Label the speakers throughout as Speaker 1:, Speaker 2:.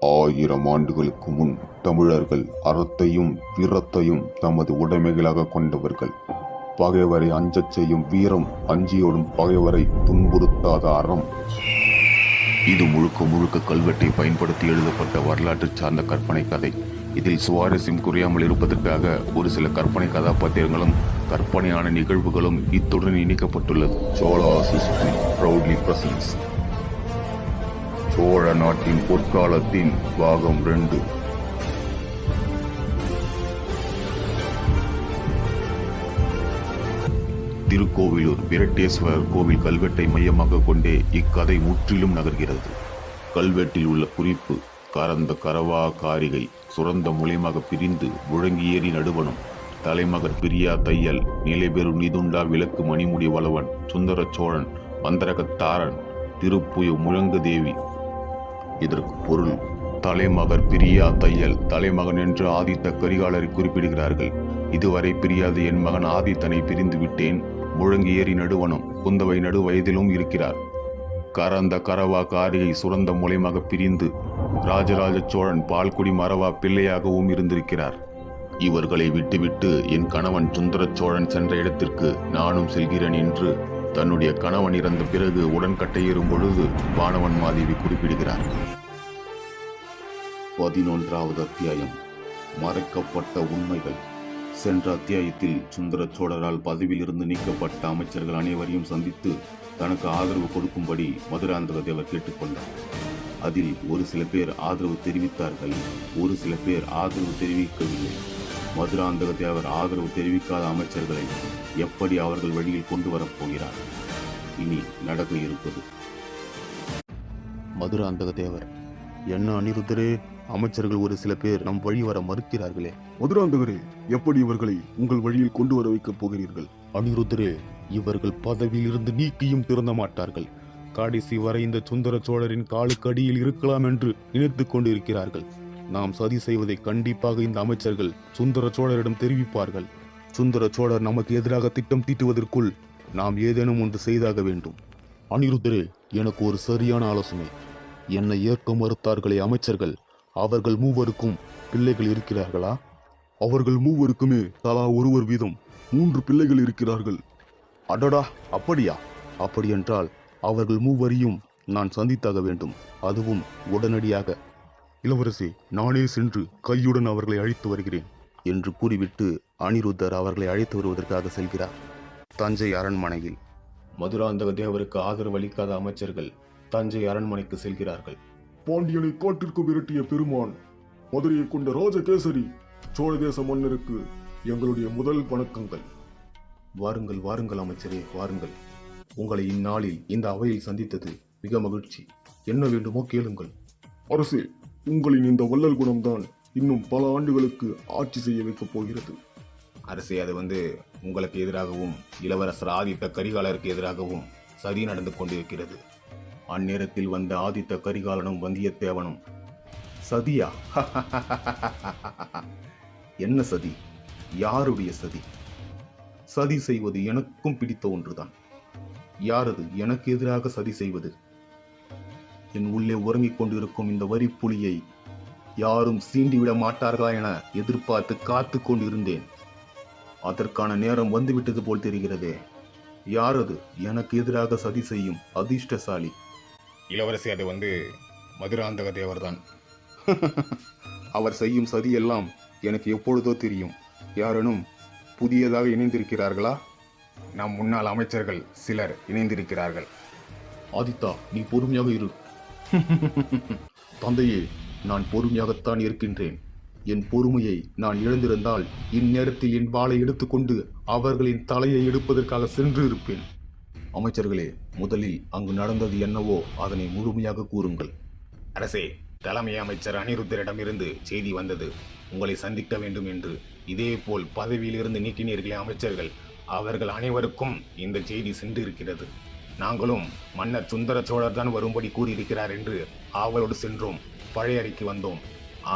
Speaker 1: ஆயிரம் ஆண்டுகளுக்கு முன் தமிழர்கள் அறத்தையும் வீரத்தையும் தமது உடைமைகளாக கொண்டவர்கள். பகைவரை அஞ்சச் செய்யும் வீரம் அஞ்சியோடும் பகைவரை துன்புறுத்தாத அறம்.
Speaker 2: இது முழுக்க முழுக்க கல்வெட்டை பயன்படுத்தி எழுதப்பட்ட வரலாற்று சார்ந்த கற்பனை கதை. இதில் சுவாரஸ்யம் குறையாமல் இருப்பதற்காக ஒரு சில கற்பனை கதாபாத்திரங்களும் கற்பனையான நிகழ்வுகளும் இத்துடன் இணைக்கப்பட்டுள்ளது.
Speaker 1: சோழாஸ் ஹிஸ்டரி ப்ரௌட்லி பிரசன்ஸ் சோழ நாட்டின் பொற்காலத்தின் பாகம் ரெண்டு.
Speaker 2: திருக்கோவிலூர் விரட்டேஸ்வரர் கோவில் கல்வெட்டை மையமாக கொண்டே இக்கதை முற்றிலும் நகர்கிறது. கல்வெட்டில் உள்ள குறிப்பு கரந்த கரவா காரிகை சுரந்த மூலியமாக பிரிந்து முழங்கியேறி நடுவனும் தலைமகர் பிரியா தையல் நிலைபெறு நிதுண்டா விளக்கு மணிமுடி வளவன் சுந்தர சோழன் மந்தரகத்தாரன் திருப்புய முழங்கு தேவி இதற்கு பொருள். தலைமகர் பிரியா தையல். தலைமகன் என்று ஆதித்த கரிகாலரை குறிப்பிடுகிறார்கள். இதுவரை பிரியாத என் மகன் ஆதித்தனை பிரிந்து விட்டேன் முழங்கியேறி ஏறி நடுவனம் குந்தவை நடு வயதிலும் இருக்கிறார். கரந்த கரவா காரியை சுரந்த மூலயமாக பிரிந்து ராஜராஜ சோழன் பால்குடி மரவா பிள்ளையாகவும் இருந்திருக்கிறார். இவர்களை விட்டுவிட்டு என் கணவன் சுந்தர சோழன் சென்ற இடத்திற்கு நானும் செல்கிறேன் என்று தன்னுடைய கணவன் இறந்த பிறகு உடன்கட்டையேறும் பொழுது வானவன் மாதேவி குறிப்பிடுகிறார். பதினொன்றாவது அத்தியாயம். மறைக்கப்பட்ட உண்மைகள். சென்ற அத்தியாயத்தில் சுந்தர சோழரால் பதவியிலிருந்து நீக்கப்பட்ட அமைச்சர்கள் அனைவரையும் சந்தித்து தனக்கு ஆதரவு கொடுக்கும்படி மதுராந்தக தேவர் கேட்டுக்கொண்டார். அதில் ஒரு சில பேர் ஆதரவு தெரிவித்தார்கள் ஒரு சில பேர் ஆதரவு தெரிவிக்கவில்லை. மதுராந்தக தேவர் ஆதரவு தெரிவிக்காத அமைச்சர்களை எப்படி அவர்கள் வழியில் கொண்டு வரப் போகிறார்? இனி நடக்க இருப்பது. மதுராந்தக தேவர் என்ன அனிருத்தரே அமைச்சர்கள் ஒரு சில பேர் நம் வழி வர மறுக்கிறார்களே.
Speaker 3: மதுராந்தகரே எப்படி இவர்களை உங்கள் வழியில் கொண்டு வர வைக்கப் போகிறீர்கள்?
Speaker 2: அனிருத்தரே இவர்கள் பதவியிலிருந்து நீக்கியும் திருந்த மாட்டார்கள். கடைசி வரை இந்த சுந்தர சோழரின் காலுக்கு அடியில் இருக்கலாம் என்று நினைத்துக் கொண்டிருக்கிறார்கள். நாம் சதி செய்வதை கண்டிப்பாக இந்த அமைச்சர்கள் சுந்தர சோழரிடம் தெரிவிப்பார்கள். சுந்தர சோழர் நமக்கு எதிராக திட்டம் தீட்டுவதற்குள் நாம் ஏதேனும் ஒன்று செய்தாக வேண்டும். அனிருத்தரே எனக்கு ஒரு சரியான ஆலோசனை. என்னை ஏற்க மறுத்தார்களே அமைச்சர்கள். அவர்கள் மூவருக்கும் பிள்ளைகள் இருக்கிறார்களா?
Speaker 3: அவர்கள் மூவருக்குமே தலா ஒருவர் வீதம் மூன்று பிள்ளைகள் இருக்கிறார்கள்.
Speaker 2: அடடா அப்படியா? அப்படியென்றால் அவர்கள் மூவரையும் நான் சந்தித்தாக வேண்டும். அதுவும் உடனடியாக.
Speaker 3: இளவரசி நானே சென்று கையுடன் அவர்களை அழைத்து வருகிறேன்
Speaker 2: என்று கூறிவிட்டு அனிருத்தர் அவர்களை அழைத்து வருவதற்காக செல்கிறார். தஞ்சை அரண்மனையில். மதுராந்தக தேவருக்கு ஆதரவு அளிக்காத அமைச்சர்கள் தஞ்சை அரண்மனைக்கு செல்கிறார்கள்.
Speaker 3: பாண்டியனை காட்டிற்கு விரட்டிய பெருமான் மதுரையை கொண்ட ராஜகேசரி சோழ தேச மன்னருக்கு எங்களுடைய முதல் வணக்கங்கள்.
Speaker 2: வாருங்கள் வாருங்கள் அமைச்சரே வாருங்கள். உங்களை இந்நாளில் இந்த அவையில் சந்தித்தது மிக மகிழ்ச்சி. என்ன வேண்டுமோ கேளுங்கள்.
Speaker 3: அரசே உங்களின் இந்த வள்ளல் குணம்தான் இன்னும் பல ஆண்டுகளுக்கு ஆட்சி செய்ய வைக்கப் போகிறது.
Speaker 2: அரசே அது வந்து உங்களுக்கு எதிராகவும் இளவரசர் ஆதித்த கரிகாலருக்கு எதிராகவும் சதி நடந்து கொண்டிருக்கிறது. அந்நேரத்தில் வந்த ஆதித்த கரிகாலனும் வந்தியத்தேவனும் சதியா? என்ன சதி? யாருடைய சதி? சதி செய்வது எனக்கும் பிடித்த ஒன்றுதான். யாரது? எனக்கு எதிராக சதி செய்வது என் உள்ளே உறங்கிக் கொண்டிருக்கும் இந்த வரி புலியை யாரும் சீண்டிவிட மாட்டார்களா என எதிர்பார்த்து காத்து கொண்டிருந்தேன். அதற்கான நேரம் வந்துவிட்டது போல் தெரிகிறதே. யார் அது எனக்கு எதிராக சதி செய்யும் அதிர்ஷ்டசாலி. இளவரசி அது வந்து மதுராந்தக தேவர்தான். அவர் செய்யும் சதி எல்லாம் எனக்கு எப்பொழுதோ தெரியும். யாரேனும் புதியதாக இணைந்திருக்கிறார்களா? நம் முன்னாள் அமைச்சர்கள் சிலர் இணைந்திருக்கிறார்கள். ஆதித்தா நீ பொறுமையாக இரு. தந்தையே நான் பொறுமையாகத்தான் இருக்கின்றேன். என் பொறுமையை நான் இழந்திருந்தால் இந்நேரத்தில் என் வாளை எடுத்துக்கொண்டு அவர்களின் தலையை எடுப்பதற்காக சென்று இருப்பேன். அமைச்சர்களே முதலில் அங்கு நடந்தது என்னவோ அதனை முழுமையாக கூறுங்கள். அரசே தலைமை அமைச்சர் அனிருத்தரிடமிருந்து செய்தி வந்தது. உங்களை சந்திக்க வேண்டும் என்று இதேபோல் பதவியிலிருந்து நீக்கினீர்களே அமைச்சர்கள். அவர்கள் அனைவருக்கும் இந்த செய்தி சென்று இருக்கிறது நாங்களும் மன்னர் சுந்தர சோழர் தான் வரும்படி கூறியிருக்கிறார் என்று ஆவலோடு சென்றோம் பழையறைக்கு வந்தோம்.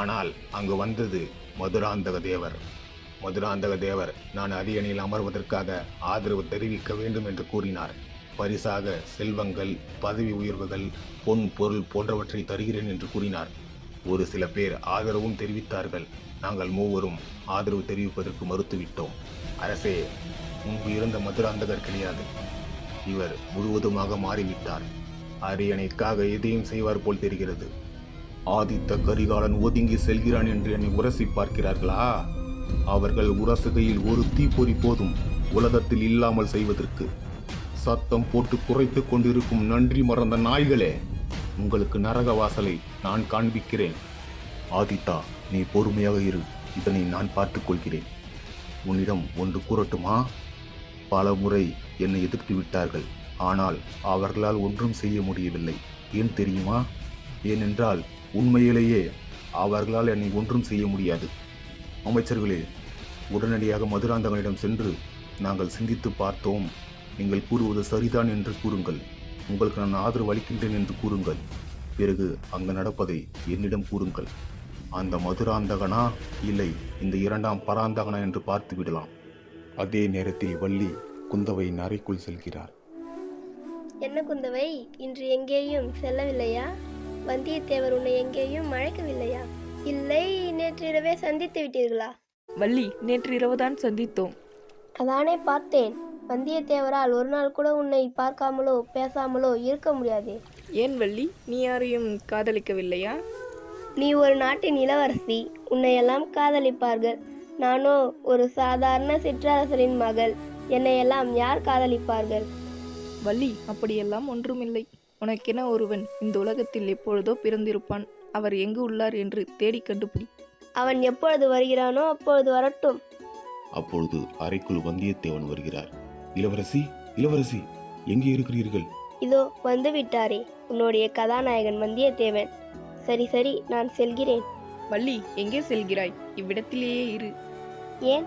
Speaker 2: ஆனால் அங்கு வந்தது மதுராந்தக தேவர். மதுராந்தக தேவர் நான் அரியணையில் அமர்வதற்காக ஆதரவு தெரிவிக்க வேண்டும் என்று கூறினார். பரிசாக செல்வங்கள் பதவி உயர்வுகள் பொன் பொருள் போன்றவற்றை தருகிறேன் என்று கூறினார்.
Speaker 4: ஒரு சில பேர் ஆதரவும் தெரிவித்தார்கள். நாங்கள் மூவரும் ஆதரவு தெரிவிப்பதற்கு மறுத்துவிட்டோம். அரசே முன்பு இருந்த மதுராந்தகர் கிடையாது. இவர் முழுவதுமாக மாறிவிட்டார். அரியணைக்காக எதையும் செய்வார் போல் தெரிகிறது. ஆதித்த கரிகாலன் ஒதுங்கி செல்கிறான் என்று என்னை உரசி பார்க்கிறார்களா? அவர்கள் உரசுகையில் ஒரு தீப்பொறி போதும் உலகத்தில் இல்லாமல் செய்வதற்கு. சத்தம் போட்டு குறைத்துக் கொண்டிருக்கும் நன்றி மறந்த நாய்களே உங்களுக்கு நரக வாசலை நான் காண்பிக்கிறேன். ஆதித்தா நீ பொறுமையாக இரு. இதனை நான் பார்த்துக் கொள்கிறேன். உன்னிடம் ஒன்று கூறட்டுமா? பல முறை என்னை எதிர்த்து விட்டார்கள். ஆனால் அவர்களால் ஒன்றும் செய்ய முடியவில்லை. ஏன் தெரியுமா? ஏனென்றால் உண்மையிலேயே அவர்களால் என்னை ஒன்றும் செய்ய முடியாது. அமைச்சர்களே உடனடியாக மதுராந்தகனிடம் சென்று நாங்கள் சிந்தித்து பார்த்தோம். நீங்கள் கூறுவது சரிதான் என்று கூறுங்கள். உங்களுக்கு நான் ஆதரவு அளிக்கின்றேன் என்று கூறுங்கள். பிறகு அங்கு நடப்பதை என்னிடம் கூறுங்கள். அந்த மதுராந்தகனா? இல்லை இந்த இரண்டாம் பராந்தகனா என்று பார்த்து விடலாம் அதே நேரத்தில் வள்ளி குந்தவையின் அறைக்குள் செல்கிறார்.
Speaker 5: என்ன குந்தவை இன்று எங்கேயும் செல்லவில்லையா? வந்தியத்தேவர் உன்னை எங்கேயும் அழைக்கவில்லையா? இல்லை நேற்றிரவே சந்தித்து விட்டீர்களா?
Speaker 6: வள்ளி நேற்று இரவுதான் சந்தித்தோம்.
Speaker 5: அதானே பார்த்தேன். வந்தியத்தேவரால் ஒரு நாள் கூட உன்னை பார்க்காமலோ பேசாமலோ இருக்க முடியாதே.
Speaker 6: ஏன் வள்ளி? நீ யாரையும் காதலிக்கவில்லையா?
Speaker 5: நீ ஒரு நாட்டின் இளவரசி. உன்னையெல்லாம் காதலிப்பார்கள். நானோ ஒரு சாதாரண சிற்றரசரின் மகள். என்னையெல்லாம் யார் காதலிப்பார்கள்?
Speaker 6: வள்ளி அப்படியெல்லாம் ஒன்றுமில்லை. உனக்கென ஒருவன் இந்த உலகத்தில் எப்பொழுதோ பிறந்திருப்பான். அவர் எங்கு உள்ளார் என்று தேடி கண்டுபிடி.
Speaker 5: அவன் எப்பொழுது வருகிறானோ அப்பொழுது வரட்டும்.
Speaker 2: அப்பொழுது அறைக்குள் வந்தியத்தேவன் வருகிறார். இளவரசி இளவரசி எங்கே இருக்கிறீர்கள்?
Speaker 5: இதோ வந்து விட்டாரே உன்னுடைய கதாநாயகன் வந்தியத்தேவன். சரி சரி நான் செல்கிறேன்.
Speaker 6: வள்ளி எங்கே செல்கிறாய்? இவ்விடத்திலேயே இரு.
Speaker 5: ஏன்?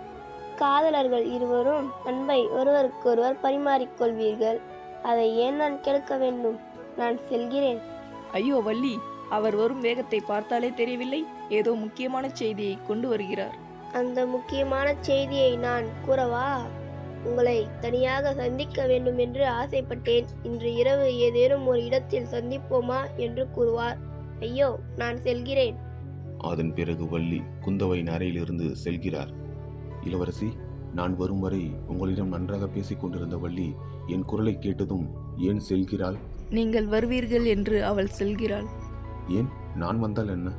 Speaker 5: காதலர்கள் இருவரும் அன்பை ஒருவருக்கொருவர் பரிமாறிக்கொள்வீர்கள் அதை ஏன் நான் கெடுக்க வேண்டும்? நான் செல்கிறேன்.
Speaker 6: ஐயோ வள்ளி அவர் வரும் வேகத்தை பார்த்தாலே தெரியவில்லை. ஏதோ முக்கியமான செய்தியை கொண்டு வருகிறார்.
Speaker 5: அந்த முக்கியமான செய்தியை நான் கூறவா? உங்களை தனியாக சந்திக்க வேண்டும் என்று ஆசைப்பட்டேன். இன்று இரவு ஏதேனும் ஒரு இடத்தில் சந்திப்போமா? என்று கூறுவார். ஐயோ நான் செல்கிறேன்.
Speaker 2: அதன் பிறகு வள்ளி குந்தவையின் அறையிலிருந்து செல்கிறார். இளவரசி நான் வரும் வரை உங்களிடம் நன்றாக பேசிக் கொண்டிருந்த வள்ளி என் குரலை கேட்டதும் ஏன் செல்கிறாள்?
Speaker 6: நீங்கள் வருவீர்கள் என்று அவள் செல்கிறாள்.
Speaker 2: ஏன்? நான் வந்தால் என்ன?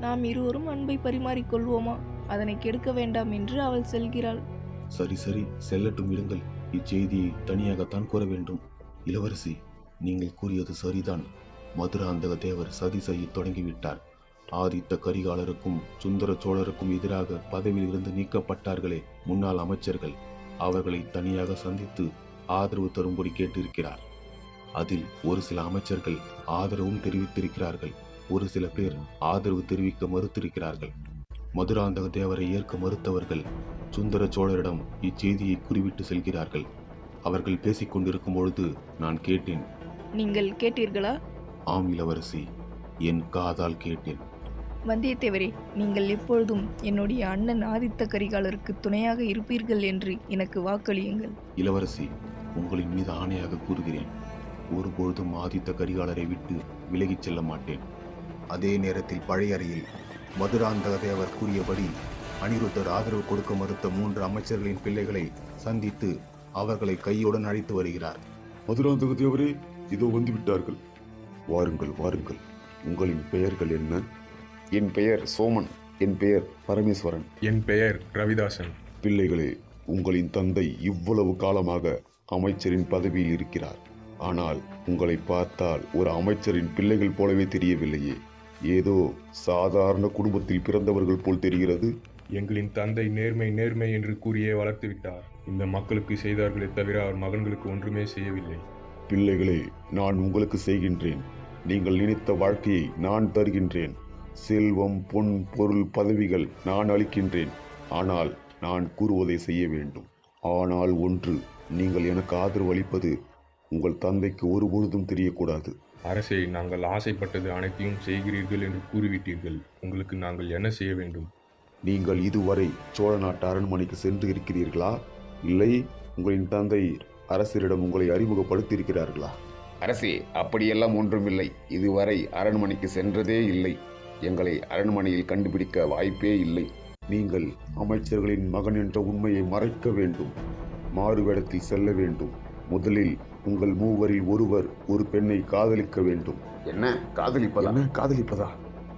Speaker 6: நாம் இருவரும் அன்பை பரிமாறிக்கொள்வோமா அதனை கெடுக்க வேண்டாம் என்று அவள் செல்கிறாள்.
Speaker 2: சரி சரி செல்லட்டும் விடுங்கள் இச்செய்தியை தனியாகத்தான் கூற வேண்டும். இளவரசி நீங்கள் கூறியது சரிதான். மதுராந்தக தேவர் சதி செய்ய தொடங்கிவிட்டார். ஆதித்த கரிகாலருக்கும் சுந்தர சோழருக்கும் எதிராக பதவியில் இருந்து நீக்கப்பட்டார்களே முன்னாள் அமைச்சர்கள். அவர்களை தனியாக சந்தித்து ஆதரவு தரும்படி கேட்டிருக்கிறார். அதில் ஒரு சில அமைச்சர்கள் ஆதரவும் தெரிவித்திருக்கிறார்கள். ஒரு சில பேர் ஆதரவு தெரிவிக்க மறுத்திருக்கிறார்கள். மதுராந்தக தேவரை ஏற்க மறுத்தவர்கள் சுந்தர சோழரிடம் இச்செய்தியை குறிவிட்டு செல்கிறார்கள். அவர்கள் பேசிக் கொண்டிருக்கும் பொழுது நான் கேட்டேன்.
Speaker 6: நீங்கள் கேட்டீர்களா?
Speaker 2: ஆம் இளவரசி என் காதால் கேட்டேன்.
Speaker 6: வந்தியத்தேவரே நீங்கள் எப்பொழுதும் என்னுடைய அண்ணன் ஆதித்த கரிகாலருக்கு துணையாக இருப்பீர்கள் என்று எனக்கு வாக்களியுங்கள்.
Speaker 2: இளவரசி உங்களின் மீது ஆணையாக கூறுகிறேன். ஒருபொழுதும் ஆதித்த கரிகாலரை விட்டு விலகிச் செல்ல மாட்டேன்.
Speaker 4: அதே நேரத்தில் பழைய அறையில் மதுராந்தக தேவர் கூறியபடி அனிருத்தர் ஆதரவு கொடுக்க மறுத்த மூன்று அமைச்சர்களின் பிள்ளைகளை சந்தித்து அவர்களை கையுடன் அழைத்து வருகிறார்.
Speaker 1: மதுராந்தக தேவரே இதோ வந்து விட்டார்கள் வாருங்கள் வாருங்கள். உங்களின் பெயர்கள் என்ன?
Speaker 7: என் பெயர் சோமன் என் பெயர் பரமேஸ்வரன்.
Speaker 8: என் பெயர் ரவிதாசன்.
Speaker 1: பிள்ளைகளே உங்களின் தந்தை இவ்வளவு காலமாக அமைச்சரின் பதவியில் இருக்கிறார். ஆனால் உங்களை பார்த்தால் ஒரு அமைச்சரின் பிள்ளைகள் போலவே தெரியவில்லையே. ஏதோ சாதாரண குடும்பத்தில் பிறந்தவர்கள் போல் தெரிகிறது.
Speaker 8: எங்களின் தந்தை நேர்மை நேர்மை என்று கூறியே வளர்த்து விட்டார். இந்த மக்களுக்கு செய்தார்களே தவிர அவர் மகன்களுக்கு ஒன்றுமே செய்யவில்லை.
Speaker 1: பிள்ளைகளே நான் உங்களுக்கு செய்கின்றேன். நீங்கள் நினைத்த வாழ்க்கையை நான் தருகின்றேன். செல்வம் பொன் பொருள் பதவிகள் நான் அளிக்கின்றேன். ஆனால் நான் கூறுவதை செய்ய வேண்டும். ஆனால் ஒன்று நீங்கள் எனக்கு ஆதரவு அளிப்பது உங்கள் தந்தைக்கு ஒருபொழுதும் தெரியக்கூடாது.
Speaker 8: அரசே நாங்கள் ஆசைப்பட்டது அனைத்தையும் செய்கிறீர்கள் என்று கூறிவிட்டீர்கள். உங்களுக்கு நாங்கள் என்ன செய்ய வேண்டும்?
Speaker 1: நீங்கள் இதுவரை சோழ நாட்டு அரண்மனைக்கு சென்று இருக்கிறீர்களா? இல்லை உங்களின் தந்தை அரசரிடம் உங்களை அறிமுகப்படுத்தியிருக்கிறார்களா?
Speaker 7: அரசே அப்படியெல்லாம் ஒன்றுமில்லை. இதுவரை அரண்மனைக்கு சென்றதே இல்லை.
Speaker 9: எங்களை அரண்மனையில் கண்டுபிடிக்க வாய்ப்பே இல்லை.
Speaker 2: நீங்கள் அமைச்சர்களின் மகன் என்ற உண்மையை மறைக்க வேண்டும். மாறுவேடத்தில் செல்ல வேண்டும். முதலில் உங்கள் மூவரில் ஒருவர் ஒரு பெண்ணை காதலிக்க வேண்டும்.
Speaker 9: என்ன? காதலிப்பதா?
Speaker 2: காதலிப்பதா?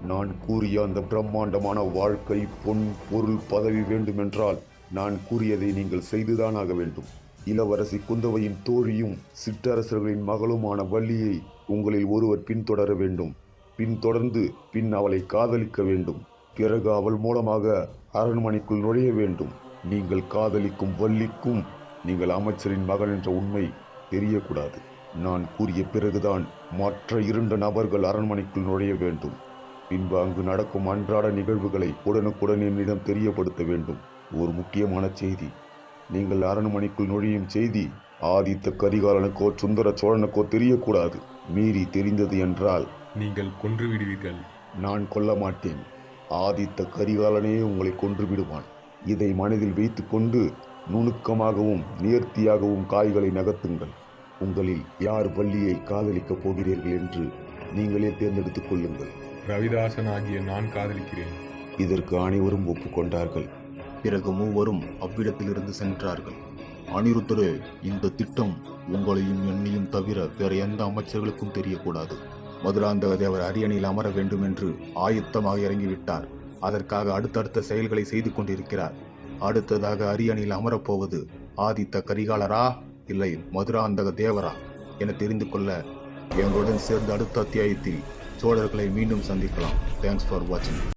Speaker 2: நான் கூறிய அந்த பிரம்மாண்டமான வாழ்க்கை பொன் பொருள் பதவி வேண்டுமென்றால் நான் கூறியதை நீங்கள் செய்துதான் ஆக வேண்டும். இளவரசி குந்தவையின் தோழியும் சிற்றரசர்களின் மகளுமான வள்ளியை உங்களில் ஒருவர் பின்தொடர வேண்டும். பின்தொடர்ந்து பின் அவளை காதலிக்க வேண்டும். பிறகு அவள் மூலமாக அரண்மனைக்குள் நுழைய வேண்டும். நீங்கள் காதலிக்கும் வள்ளிக்கும் நீங்கள் அமைச்சரின் மகன் என்ற உண்மை தெரியக்கூடாது. நான் கூறிய பிறகுதான் மற்ற இரண்டு நபர்கள் அரண்மனைக்குள் நுழைய வேண்டும். பின்பு அங்கு நடக்கும் அன்றாட நிகழ்வுகளை உடனுக்குடன் என்னிடம் தெரியப்படுத்த வேண்டும். ஒரு முக்கியமான செய்தி. நீங்கள் அரண்மனைக்குள் நுழையும் செய்தி ஆதித்த கரிகாலனுக்கோ சுந்தர சோழனுக்கோ தெரியக்கூடாது. மீறி தெரிந்தது என்றால்
Speaker 8: நீங்கள் கொன்று விடுவீர்கள்
Speaker 2: நான் கொல்ல மாட்டேன். ஆதித்த கரிகாலனே உங்களை கொன்று விடுவான் இதை மனதில் வைத்துக்கொண்டு நுணுக்கமாகவும் நேர்த்தியாகவும் காய்களை நகர்த்துங்கள். உங்களில் யார் வள்ளியை காதலிக்கப் போகிறீர்கள் என்று நீங்களே தேர்ந்தெடுத்துக் கொள்ளுங்கள்.
Speaker 8: ரவிதாசன் ஆகிய நான் காதலிக்கிறேன்.
Speaker 2: இதற்கு அனைவரும் ஒப்புக்கொண்டார்கள்.
Speaker 4: பிறகு மூவரும் அவ்விடத்திலிருந்து சென்றார்கள். அனிருத்தரே இந்த திட்டம் உங்களையும் என்னையும் தவிர வேற எந்த அமைச்சர்களுக்கும் தெரியக்கூடாது. மதுராந்தக தேவர் அரியணையில் அமர வேண்டும் என்று ஆயுத்தமாக இறங்கிவிட்டார். அதற்காக அடுத்தடுத்த செயல்களை செய்து கொண்டிருக்கிறார். அடுத்ததாக அரியணையில் அமரப்போவது ஆதித்த கரிகாலரா? இல்லை மதுராந்தக தேவரா என தெரிந்து கொள்ள எங்களுடன் சேர்ந்து அடுத்த அத்தியாயத்தில் சோழர்களை மீண்டும் சந்திக்கலாம். தேங்க்ஸ் ஃபார் வாட்சிங்